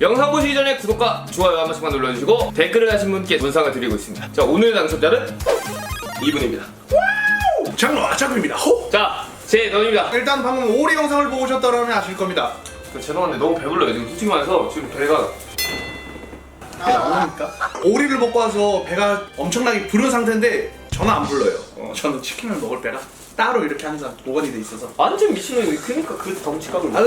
영상 보시기 전에 구독과 좋아요 한 번씩만 눌러주시고 댓글을 하신 분께 문상을 드리고 있습니다. 자 오늘 당첨자는 이분입니다. 장로 아차구입니다. 호! 자, 제 너입니다. 일단 방금 오리 영상을 보고 오셨다면 아실 겁니다. 그 죄송한데 너무 배불러요. 지금 솔직히 말해서 지금 배가 나옵니까? 오리를 먹고 와서 배가 엄청나게 부른 상태인데 저는 안 불러요. 어, 저는 치킨을 먹을 배가 따로 이렇게 항상 보관이 돼 있어서. 완전 미친놈이 그러니까 그 덩치각을 아,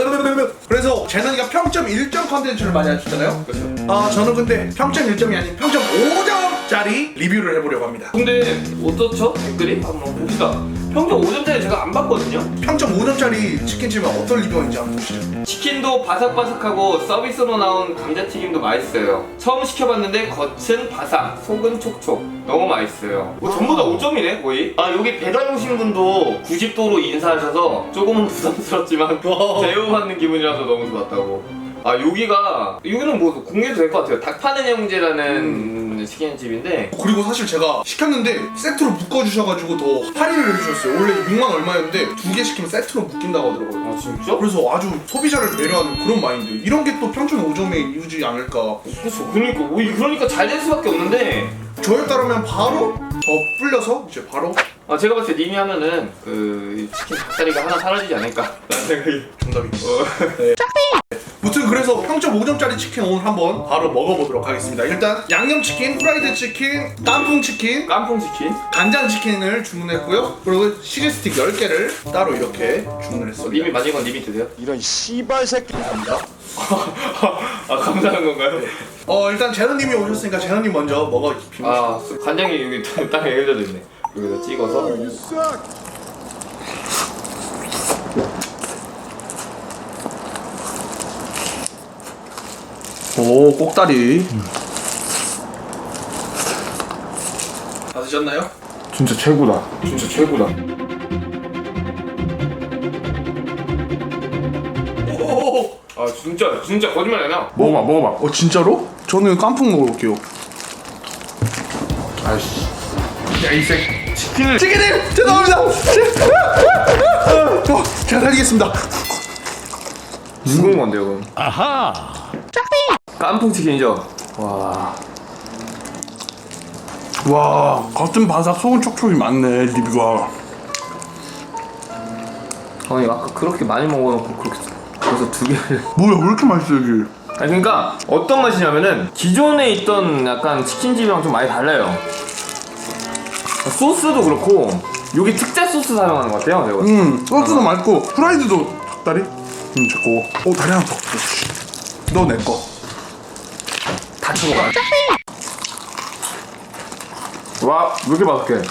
그래서 재능이가 평점 1점 컨텐츠를 많이 하셨잖아요. 그렇죠. 아 저는 근데 평점 1점이 아닌 평점 5점짜리 리뷰를 해보려고 합니다. 근데 어떻죠? 댓글이? 한번 봅시다. 평점 5점짜리 제가 안 봤거든요. 평점 5점짜리 치킨집은 어떤 리뷰인지 한번 보시죠. 치킨도 바삭바삭하고 서비스로 나온 감자튀김도 맛있어요. 처음 시켜봤는데 겉은 바삭, 속은 촉촉. 너무 맛있어요. 뭐 전부 다 5점이네 거의. 아 여기 배달 오신 분도 90도로 인사하셔서 조금은 부담스럽지만 대우받는 기분이라서 너무 좋았다고. 아 여기가 여기는 뭐 공개도 될 것 같아요. 닭파는 형제라는 치킨집인데 그리고 사실 제가 시켰는데 세트로 묶어주셔가지고 더 할인을 해주셨어요. 원래 6만 얼마였는데 두 개 시키면 세트로 묶인다고 하더라고요. 아 진짜? 그래서 아주 소비자를 배려하는 그런 마인드. 이런 게 또 평점 5점의 이유지 않을까. 그렇죠. 그러니까 뭐 그러니까 잘 될 수밖에 없는데 저였다면 바로 더 불려서 이제 바로 아 제가 봤을 때 님이 하면은 그 치킨 닭다리가 하나 사라지지 않을까 라는 생각이 정답입니다. 어. 네. 무튼 그래서 평점 5점짜리 치킨 오늘 한번 바로 먹어보도록 하겠습니다. 일단 양념치킨, 프라이드 치킨, 깐풍 치킨, 깐풍 치킨 간장 치킨을 주문했고요. 그리고 치즈스틱 10개를 따로 이렇게 주문했습니다. 님이 맞은 건 님이 드세요? 이런 씨발 새끼 감사합니다. 아 감사한 건가요? 어 일단 재현님이 오셨으니까 재현님 먼저 먹어 아 간장이 여기 땅에 흘려져 있네 여기다 찍어서. 오 꼭다리. 다 드셨나요? 진짜 최고다. 진짜 최고다. 오, 아 진짜 진짜 거짓말 아니야 먹어봐 먹어봐. 어 진짜로? 저는 깐풍 먹어볼게요. 아이씨. 야이 새끼 치킨을 치킨님 죄송합니다. 어, 제가 살리겠습니다. 죽은 건데요 그럼? 아하! 깐풍 치킨이죠? 와. 와 겉은 바삭 속은 촉촉이 많네 리뷰가. 아니 아까 그렇게 많이 먹어놓고 그렇게 그래서 두 개를. 뭐야 왜 이렇게 맛있어 여기 아니 그러니까 어떤 맛이냐면은 기존에 있던 약간 치킨집이랑 좀 많이 달라요. 소스도 그렇고 여기 특제 소스 사용하는 것 같아요. 제가. 음 소스도 맛있고 프라이드도 닭다리 음 좋고 오 다리 하나 더너 내거 다 쳐먹어. 와, 왜 이렇게 바삭해?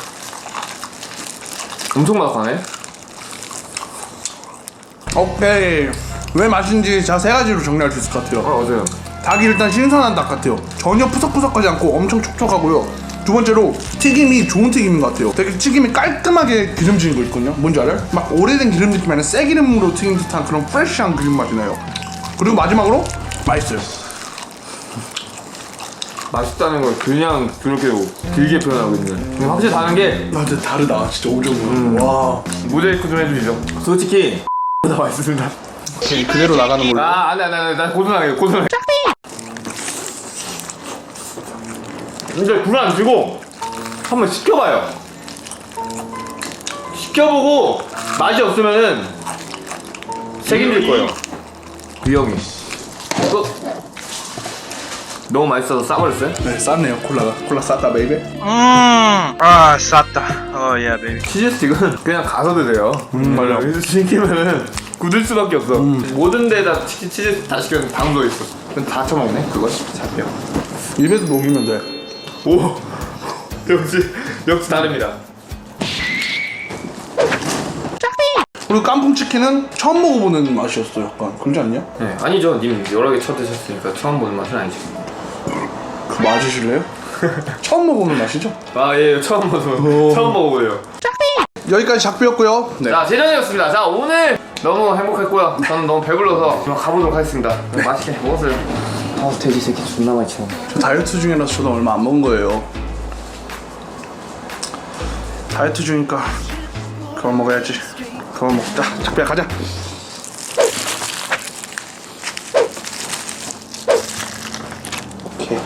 엄청 바삭하네. 오케이 왜 맛있는지 제가 세 가지로 정리할 수 있을 것 같아요 어, 맞아요. 닭이 일단 신선한 닭 같아요. 전혀 푸석푸석하지 않고 엄청 촉촉하고요. 두 번째로 튀김이 좋은 튀김인 것 같아요. 되게 튀김이 깔끔하게 기름진 거 있거든요. 뭔지 알아요? 막 오래된 기름 느낌이 아니라 새 기름으로 튀긴 듯한 그런 프레시한 기름 맛이 나요. 그리고 마지막으로 맛있어요. 맛있다는 걸 그냥 그렇게 길게 표현하고 있는. 확실히 다른 게 아, 근데 다르다. 진짜 오종으로. 와. 모자이크 좀 해주시죠. 솔직히 보다 맛있습니다. 오케이, 그대로 나가는 걸로. 아, 안돼, 안돼, 안돼. 나 고소하게, 고소하게. 근데 불안 주고 한번 시켜봐요. 시켜보고 맛이 없으면은 책임질 거예요. 유영이. 또 너무 맛있어서 싸버렸어요? 네, 쌌네요. 콜라가. 콜라 쌌다, 베이베. 아 쌌다 어야 베이비 치즈 스틱은 그냥 가서 드세요. 음, 맞아. 여기서 시키면은 굳을 수밖에 없어. 모든 데다 치킨 치즈 스틱 다 시키면 다 묻어 있어. 그럼 다 처먹네. 그거 잡혀. 입에서 녹이면 돼. 오 역시 역시 다릅니다. 그리고 깐풍 치킨은 처음 먹어보는 맛이었어. 약간. 그러지 않냐? 네 아니죠. 님 여러 개 쳐드셨으니까 처음 보는 맛은 아니죠. 그 맞으실래요? 처음 먹어보는 맛이죠? 아 예 처음 먹어 오. 처음 먹어보세요. 여기까지 작비였고요. 네. 자 재정이었습니다. 자 오늘 너무 행복했고요. 저는 너무 배불러서 가보도록 하겠습니다. 맛있게 먹었어요. 아 돼지 새끼 존나 많이 쳐. 저 다이어트 중이라서 저도 얼마 안 먹은 거예요. 다이어트 중이니까 그만 먹어야지. 그만 먹자. 작비야 가자. 오케이.